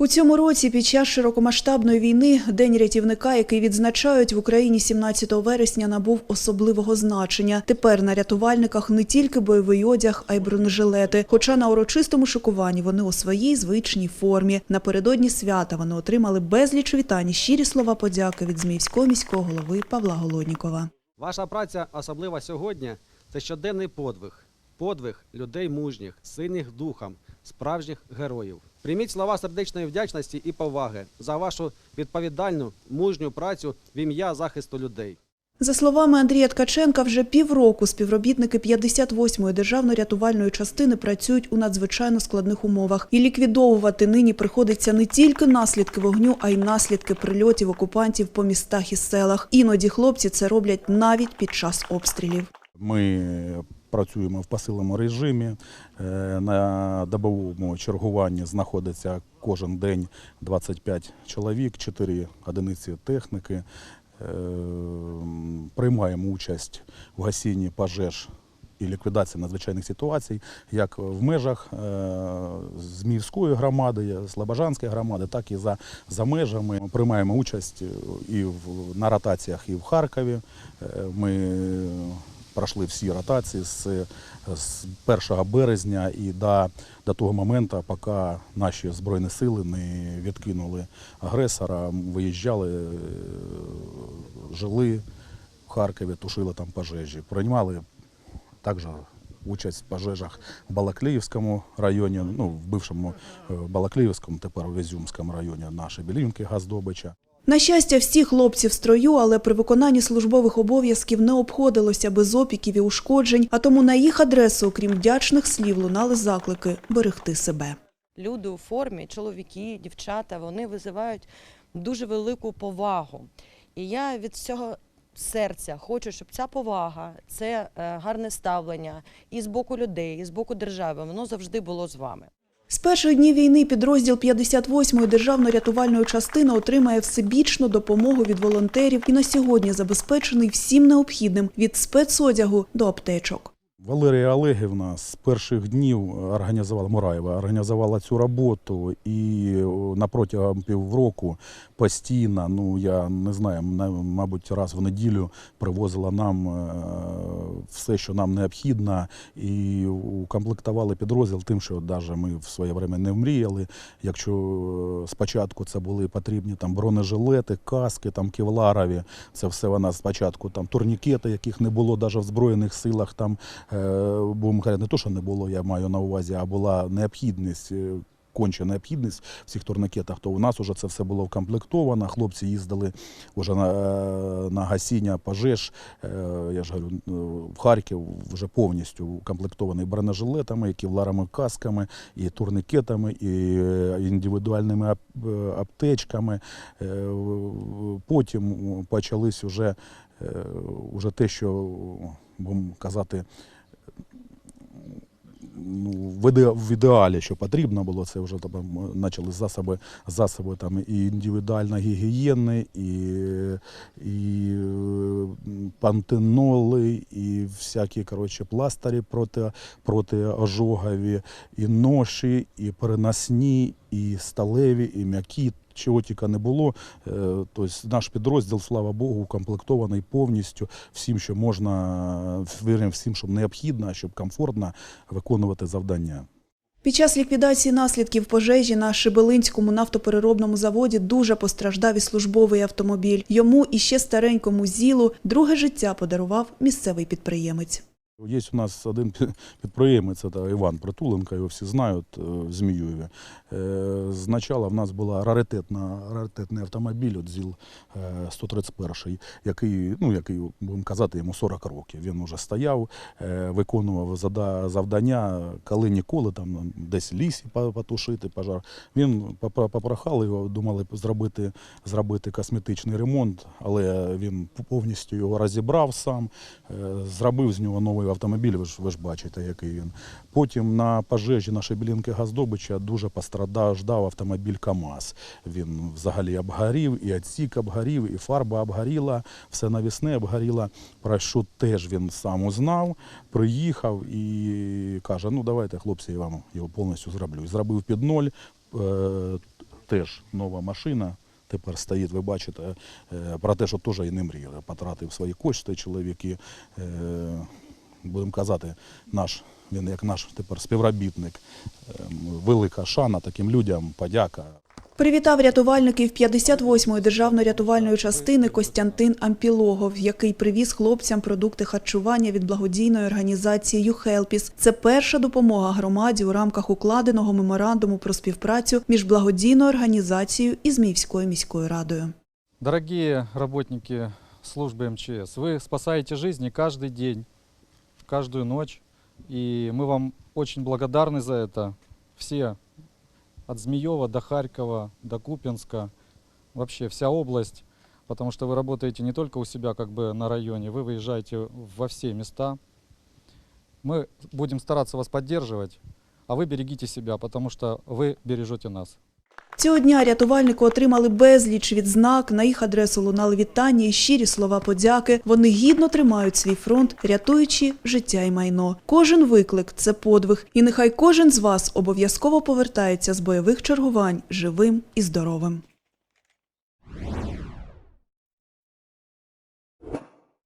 У цьому році під час широкомасштабної війни День рятівника, який відзначають в Україні 17 вересня, набув особливого значення. Тепер на рятувальниках не тільки бойовий одяг, а й бронежилети. Хоча на урочистому шикуванні вони у своїй звичній формі. Напередодні свята вони отримали безліч вітань і щирі слова подяки від Зміївського міського голови Павла Голоднікова. Ваша праця, особлива сьогодні, це щоденний подвиг. Подвиг людей мужніх, сильних духом, справжніх героїв. Прийміть слова сердечної вдячності і поваги за вашу відповідальну, мужню працю в ім'я захисту людей. За словами Андрія Ткаченка, вже півроку співробітники 58-ї державної рятувальної частини працюють у надзвичайно складних умовах. І ліквідовувати нині приходиться не тільки наслідки вогню, а й наслідки прильотів окупантів по містах і селах. Іноді хлопці це роблять навіть під час обстрілів. Ми працюємо в посилому режимі. Е, На добовому чергуванні знаходиться кожен день 25 чоловік, 4 одиниці техніки. Е, Приймаємо участь в гасінні пожеж і ліквідації надзвичайних ситуацій, як в межах е, Зміївської громади, Слобожанської громади, так і за, за межами. Ми приймаємо участь і в, на ротаціях і в Харкові. Ми пройшли всі ротації з, з 1 березня і до, до того моменту, поки наші збройні сили не відкинули агресора, виїжджали, е, жили в Харкові, тушили там пожежі. Приймали також участь в пожежах в Балакліївському районі, ну, в бившому е, Балакліївському, тепер в Ізюмському районі наші білінки газдобича. На щастя, всі хлопці в строю, але при виконанні службових обов'язків не обходилося без опіків і ушкоджень, а тому на їх адресу, окрім вдячних слів, лунали заклики берегти себе. люди у формі, чоловіки, дівчата, вони визивають дуже велику повагу. І я від всього серця хочу, щоб ця повага, це е, гарне ставлення і з боку людей, і з боку держави, воно завжди було з вами. З перших днів війни підрозділ 58-ї державної рятувальної частини отримає всебічну допомогу від волонтерів і на сьогодні забезпечений всім необхідним від спецодягу до аптечок. Валерія Олегівна з перших днів організувала Мураєва, організувала цю роботу і на протягом півроку постійно, ну я не знаю, на- мабуть, раз в неділю привозила нам е, все, що нам необхідно, і укомплектували підрозділ тим, що навіть ми в своє время не мріяли. Якщо е, спочатку це були потрібні там бронежилети, каски, там кевларові, це все вона спочатку там турнікети, яких не було навіть в Збройних силах. Там будемо казати, не то, що не було, я маю на увазі, а була необхідність. е, Конча необхідність в цих турникетах, то у нас вже це все було вкомплектовано. Хлопці їздили вже на, е, на гасіння пожеж. Е, Я ж говорю, е, в Харків вже повністю укомплектований бронежилетами, кевларовими касками, і турникетами, і е, індивідуальними е, аптечками. Е, Потім почались вже, е, вже те, що будемо казати, ну, в, іде, в ідеалі, що потрібно було, це вже там почали засоби, засоби там, і індивідуальної гігієни, і, і е, пантеноли, і всякі коротше, пластирі проти, проти ожогові, і ноші, і переносні, і сталеві, і м'які. Чого тільки не було. Тобто наш підрозділ, слава Богу, укомплектований повністю всім, що можна, всім, що необхідно, щоб комфортно виконувати завдання. Під час ліквідації наслідків пожежі на Шибелинському нафтопереробному заводі дуже постраждав і службовий автомобіль. Йому і ще старенькому зілу друге життя подарував місцевий підприємець. Є у нас один підприємець, це Іван Притуленко, його всі знають е, в Зміюєві. Е, Спочатку в нас раритетна, раритетний автомобіль, от ЗІЛ е, 131, який, ну, який, будемо казати, йому 40 років. Він вже стояв, е, виконував завдання, коли ніколи там десь лісі потушити пожар. Він попро- попрохали його, думали зробити, зробити косметичний ремонт, але він повністю його розібрав сам, е, зробив з нього новий автомобіль, ви ж, ви ж бачите, який він. Потім на пожежі на Шебелінки Газдобича дуже постраждав автомобіль КАМАЗ. Він взагалі обгорів, і отсік обгорів, і фарба обгоріла, все навісне обгоріло. Про що теж він сам узнав, приїхав і каже: ну давайте, хлопці, я вам його повністю зроблю. Зробив під ноль. е, теж нова машина. Тепер стоїть, ви бачите, е, про те, що теж і не мріяли. Потратив свої кошти чоловік е, будемо казати, наш, він як наш тепер співробітник. Е, Велика шана таким людям, подяка. Привітав рятувальників 58-ї державної рятувальної частини Костянтин Ампілогов, який привіз хлопцям продукти харчування від благодійної організації «Юхелпіс». Це перша допомога громаді у рамках укладеного меморандуму про співпрацю між благодійною організацією і Зміївською міською радою. Дорогие работники службы МЧС, вы спасаете жизни каждый день, Каждую ночь. И мы вам очень благодарны за это. Все, от Змеева до Харькова, до Купинска, вообще вся область. Потому что вы работаете не только у себя как бы на районе, вы выезжаете во все места. Мы будем стараться вас поддерживать, а вы берегите себя, потому что вы бережете нас. Цього дня рятувальники отримали безліч відзнак. На їх адресу лунали вітання і щирі слова подяки. Вони гідно тримають свій фронт, рятуючи життя і майно. Кожен виклик це подвиг. І нехай кожен з вас обов'язково повертається з бойових чергувань живим і здоровим.